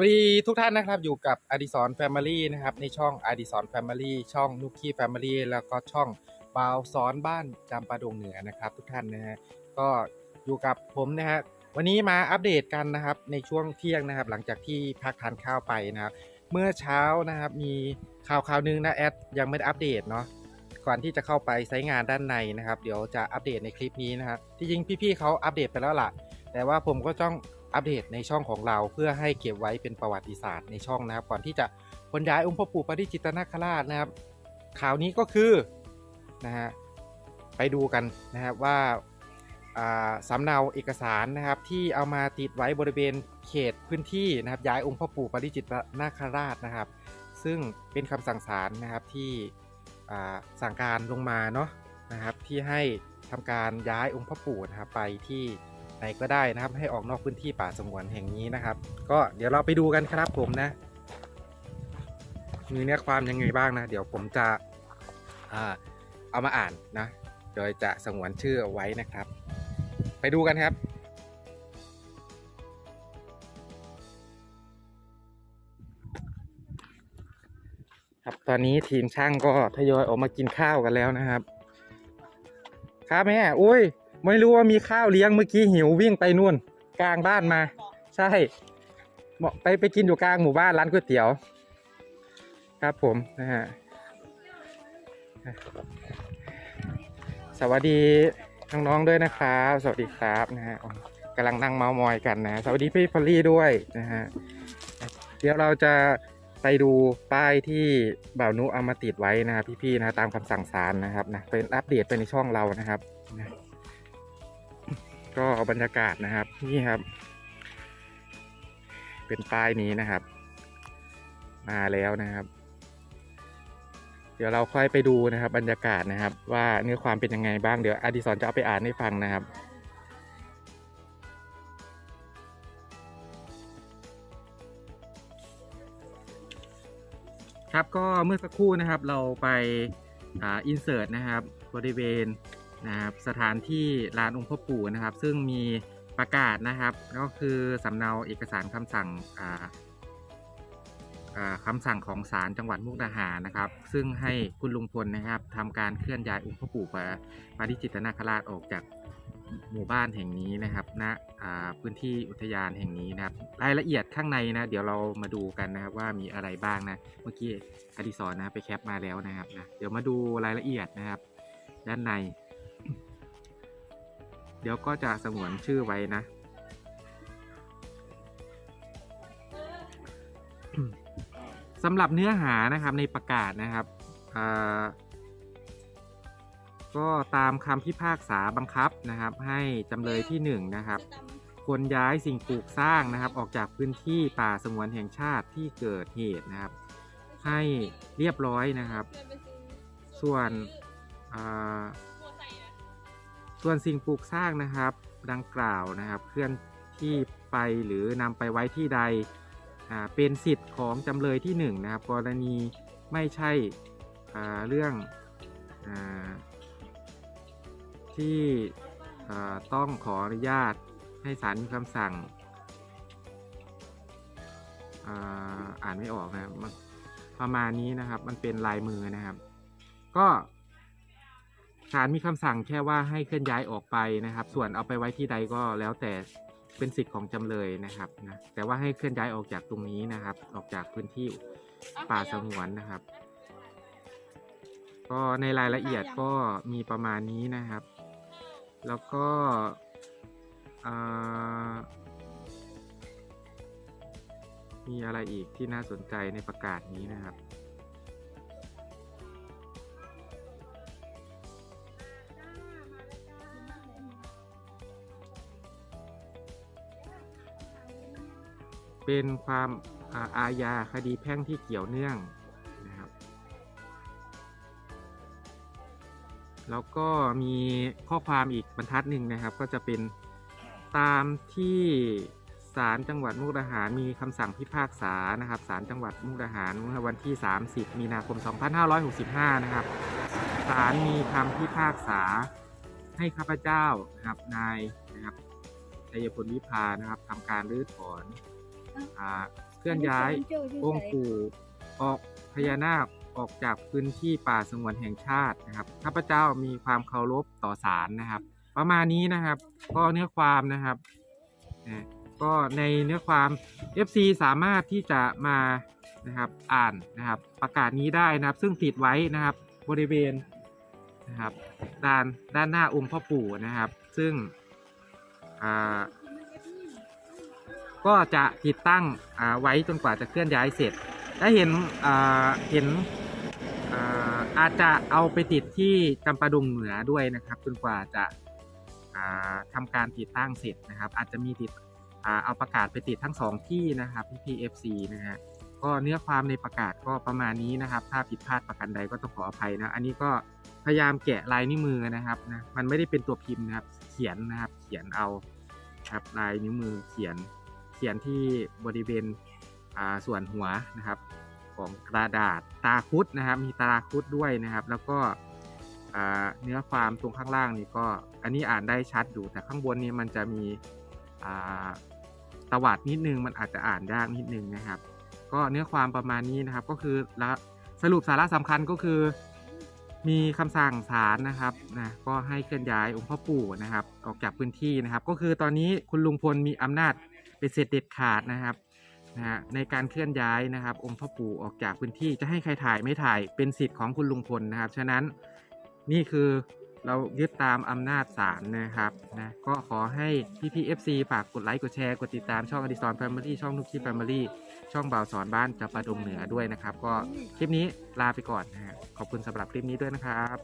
วัสดีทุกท่านนะครับอยู่กับอดิสรแฟมิลี่นะครับในช่องอดิสรแฟมิลี่ช่องนุกกี้แฟมิลี่แล้วก็ช่องบาวสอนบ้านจำปาดงเหนือนะครับ ทุกท่านนะฮะก็อยู่กับผมนะฮะวันนี้มาอัปเดตกันนะครับในช่วงเที่ยงนะครับ หลังจากที่พักทานข้าวไปนะครับ เมื่อเช้านะครับมีข่าวข่าวหนึงนะแอดยังไม่ได้อัปเดตเนาะก่อนที่จะเข้าไปใช้งานด้านในนะครับ เดี๋ยวจะอัปเดตในคลิปนี้นะครับที่จริงพี่ๆเขาอัปเดตไปแล้วล่ะ แต่ว่าผมก็ต้องอัปเดตในช่องของเราเพื่อให้เก็บไว้เป็นประวัติศาสตร์ในช่องนะครับ ก่อนที่จะขนย้ายองค์พ่อปู่ปริจิตนาคราชนะครับ ข่าวนี้ก็คือนะฮะไปดูกันนะครับว่าสำเนาเอกสารนะครับที่เอามาติดไว้บริเวณเขตพื้นที่นะครับย้ายองค์พ่อปู่ปริจิตนาคราชนะครับ ซึ่งเป็นคำสั่งศาลนะครับที่สั่งการลงมาเนาะนะครับที่ให้ทำการย้ายองค์พ่อปู่นะครับไปที่ ไหนก็ได้นะครับ ให้ออกนอกพื้นที่ป่าสงวนแห่งนี้นะครับ ก็เดี๋ยวเราไปดูกันครับผมนะ มีเนื้อความยังไงบ้างนะ เดี๋ยวผมจะอเอามาอ่านนะ โดยจะสงวนชื่อเอาไว้นะครับ ไปดูกันครับครับตอนนี้ทีมช่างก็ทยอยออกมากินข้าวกันแล้วนะครับ ครับแม่ อุ้ย ไม่รู้ว่ามีข้าวเลี้ยงเมื่อกี้หิววิ่งไปนู่น กลางบ้านมา ใช่ไปไปกินอยู่กลางหมู่บ้านร้านก๋วยเตี๋ยว ครับผมนะฮะสวัสดีน้องๆด้วยนะครับ สวัสดีครับนะฮะกำลังนั่งเมาส์มอยกันนะ สวัสดีพี่พอลลี่ด้วยนะฮะเดี๋ยวเราจะไปดูป้ายที่บ่าวนุเอามาติดไว้นะครับพี่ๆนะตามคำสั่งศาลนะครับนะเป็นอัปเดตไปในช่องเรานะครับนะ ก็บรรยากาศนะครับ นี่ครับ เป็นป้ายนี้นะครับ มาแล้วนะครับ เดี๋ยวเราค่อยไปดูนะครับ บรรยากาศนะครับ ว่าเนื้อความเป็นยังไงบ้างเดี๋ยวอดิศรจะเอาไปอ่านให้ฟังนะครับครับก็เมื่อสักครู่นะครับเราไปอ่าอินเสิร์ตนะครับบริเวณ นะครับสถานที่ลานองค์พ่อปู่นะครับ ซึ่งมีประกาศนะครับ ก็คือสำเนาเอกสารคำสั่งอ่าคำสั่งของศาลจังหวัดมุกดาหารนะครับ ซึ่งให้คุณลุงพลนะครับทำการเคลื่อนย้ายองค์พ่อปู่ปาปาริจิตนาคราชออกจากหมู่บ้านแห่งนี้นะครับณอ่าพื้นที่อุทยานแห่งนี้นะครับ รายละเอียดข้างในนะ เดี๋ยวเรามาดูกันนะครับว่ามีอะไรบ้างนะ เมื่อกี้อดิศรนะไปแคปมาแล้วนะครับนะเดี๋ยวมาดูรายละเอียดนะครับ ด้านใน ดี๋ยวก็จะสงวนชื่อไว้นะ สำหรับเนื้อหานะครับในประกาศนะครับก็ตามคำพิพากษาบังคับนะครับ ให้จำเลยที่หนึ่งนะครับควรย้ายสิ่งปลูกสร้างนะครับ ออกจากพื้นที่ป่าสงวนแห่งชาติที่เกิดเหตุนะครับ ให้เรียบร้อยนะครับ ส่วนอ่า ส่วนสิ่งปลูกสร้างนะครับ ดังกล่าวนะครับ เคลื่อนที่ไปหรือนำไปไว้ที่ใดเป็นสิทธิ์ของจำเลยที่หนึ่งนะครับ กรณีไม่ใช่เรื่องอที่ต้องขออนุญาตให้ศาลมีคำสั่งอ่านไม่ออกนะครับประมาณนี้นะครับมันเป็นลายมือนะครับ ก็ ศาลมีคำสั่งแค่ว่าให้เคลื่อนย้ายออกไปนะครับ ส่วนเอาไปไว้ที่ใดก็แล้วแต่เป็นสิทธิ์ของจำเลยนะครับนะแต่ว่าให้เคลื่อนย้ายออกจากตรงนี้นะครับ ออกจากพื้นที่ป่าสงวนนะครับ ก็ในรายละเอียดก็มีประมาณนี้นะครับ แล้วก็อ่ามีอะไรอีกที่น่าสนใจในประกาศนี้นะครับ เป็นความอาอาญาคดีแพ่งที่เกี่ยวเนื่องนะครับ แล้วก็มีข้อความอีกบรรทัดหนึ่งนะครับ ก็จะเป็นตามที่ศาลจังหวัดมุกดาหารมีคำสั่งพิพากษานะครับศาลจังหวัดมุกดาหารเมื่อวันที่ 30 มีนาคม 2565 นะครับศาลมีคำพิพากษาให้ข้าพเจ้านะครับนายนะครับชัยพลวิพานะครับทำการรื้อถอน อ่าเคลื่อนย้ายองค์ปู่ออกพญานาคออกจากพื้นที่ป่าสงวนแห่งชาตินะครับข้าพเจ้ามีความเคารพต่อศาลนะครับ ประมาณนี้นะครับก็เนื้อความนะครับนะก็ในเนื้อความ FC สามารถที่จะมานะครับอ่านนะครับ ประกาศนี้ได้นะครับ ซึ่งติดไว้นะครับบริเวณนะครับด้านด้านหน้าองค์พ่อปู่นะครับ ซึ่งอ่า ก็จะติดตั้งไว้จนกว่าจะเคลื่อนย้ายเสร็จถ้าเห็นเห็นอาจจะเอาไปติดที่จำปาดงเหนือด้วยนะครับจนกว่าจะาทำการติดตั้งเสร็จนะครับ อาจจะมีติดอเอาประกาศไปติดทั้งสองที่นะครับพี่พีเอฟซีนะฮะก็เนื้อความในประกาศก็ประมาณนี้นะครับ ถ้าผิดพลาดประการใดก็ต้องขออภัยนะอันนี้ก็พยายามแกะลายนิ้วมือนะครับนะมันไม่ได้เป็นตัวพิมพ์นะครับ เขียนนะครับ เขียนเอาครับลายนิ้วมือเขียน เขียนที่บริเวณส่วนหัวนะครับของกระดาษตาคุดนะครับ มีตาคุดด้วยนะครับ แล้วก็เนื้อความตรงข้างล่างนี่ก็อันนี้อ่านได้ชัดอยู่แต่ข้างบนนี่มันจะมีตวัดนิดนึงมันอาจจะอ่านยากนิดนึงนะครับ ก็เนื้อความประมาณนี้นะครับ ก็คือและสรุปสาระสำคัญก็คือ มีคำสั่งศาลนะครับนะก็ให้เคลื่อนย้ายองค์พ่อปู่นะครับ ออกจากพื้นที่นะครับ ก็คือตอนนี้คุณลุงพลมีอำนาจ เป็นเสร็จเด็ดขาดนะครับนะฮะในการเคลื่อนย้ายนะครับ องค์พ่อปู่ออกจากพื้นที่จะให้ใครถ่ายไม่ถ่ายเป็นสิทธิ์ของคุณลุงพลนะครับ ฉะนั้นนี่คือเรายึดตามอำนาจศาลนะครับนะก็ขอให้พี่พี่เอฟซีฝากกดไลค์กดแชร์กดติดตามช่องอดิสรแฟมิลี่ช่องนุกกี้แฟมิลี่ช่องบ่าวสอนบ้านจับปาดงเหนือด้วยนะครับ ก็คลิปนี้ลาไปก่อนนะฮะขอบคุณสำหรับคลิปนี้ด้วยนะครับ